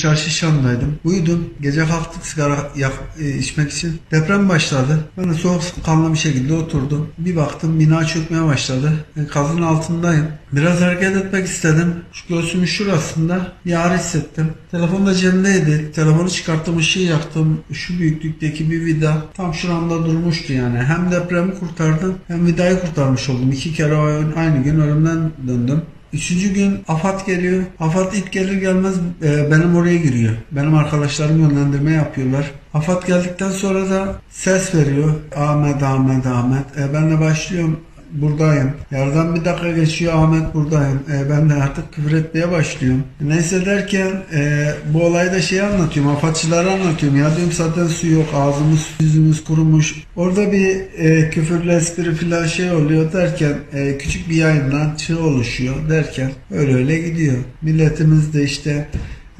Çarşı Şam'daydım. Uyudum. Gece kalktık sigara yak, e, içmek için. Deprem başladı. Ben de soğuk kanlı bir şekilde oturdum. Bir baktım bina çökmeye başladı. Ben kazın altındayım. Biraz hareket etmek istedim. Şu göğsümün şurasında bir ağrı hissettim. Telefon da cebimdeydi. Telefonu çıkarttım, ışığı yaktım. Şu büyüklükteki bir vida tam şuramda durmuştu yani. Hem depremi kurtardım hem vidayı kurtarmış oldum. İki kere aynı gün ölümden döndüm. Üçüncü gün AFAD geliyor. AFAD ilk gelir gelmez e, benim oraya giriyor. Benim arkadaşlarım yönlendirme yapıyorlar. AFAD geldikten sonra da ses veriyor. Ahmet, Ahmet, Ahmet. E, ben de başlıyorum. Buradayım. Yardan bir dakika geçiyor Ahmet buradayım. E, ben de artık küfür etmeye başlıyorum. Neyse derken e, bu olayda şey anlatıyorum. Afatçıları anlatıyorum. Ya diyorum zaten su yok. Ağzımız yüzümüz kurumuş. Orada bir e, küfürlü espri falan şey oluyor derken e, küçük bir yayından çığ oluşuyor derken öyle öyle gidiyor. Milletimiz de işte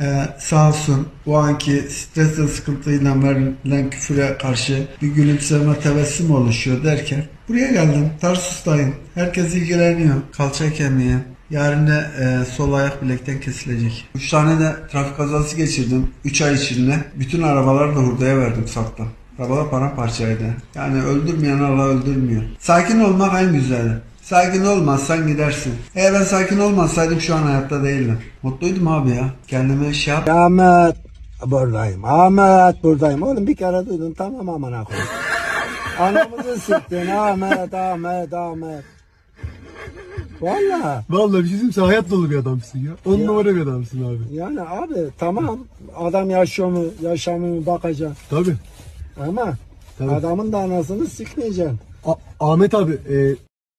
ee, sağ olsun o anki stres sıkıntıyla verilen küfüre karşı bir gülümseme tebessüm oluşuyor derken buraya geldim. Tarsus'tayım. Herkes ilgileniyor. Kalça kemiği. Yarın da e, sol ayak bilekten kesilecek. 3 tane de trafik kazası geçirdim. 3 ay içinde. Bütün arabaları da hurdaya verdim sakla. Arabalar paramparçaydı. Yani öldürmeyen Allah öldürmüyor. Sakin olmak en güzeli. Sakin olmazsan gidersin. Eğer ben sakin olmasaydım şu an hayatta değildim. Mutluydum abi ya. Kendime şey yap. Ahmet buradayım. Ahmet buradayım. Oğlum bir kere duydun tamam amına koyayım. Anamızı siktin Ahmet Ahmet Ahmet. Valla Vallahi bir şey diyeyim sen hayat dolu bir adamsın ya. On Ya. numara bir adamsın abi. yani abi tamam adam yaşıyor mu yaşamıyor mu bakacaksın. Tabii. Ama Tabii. adamın da anasını sikmeyeceksin. A- Ahmet abi e,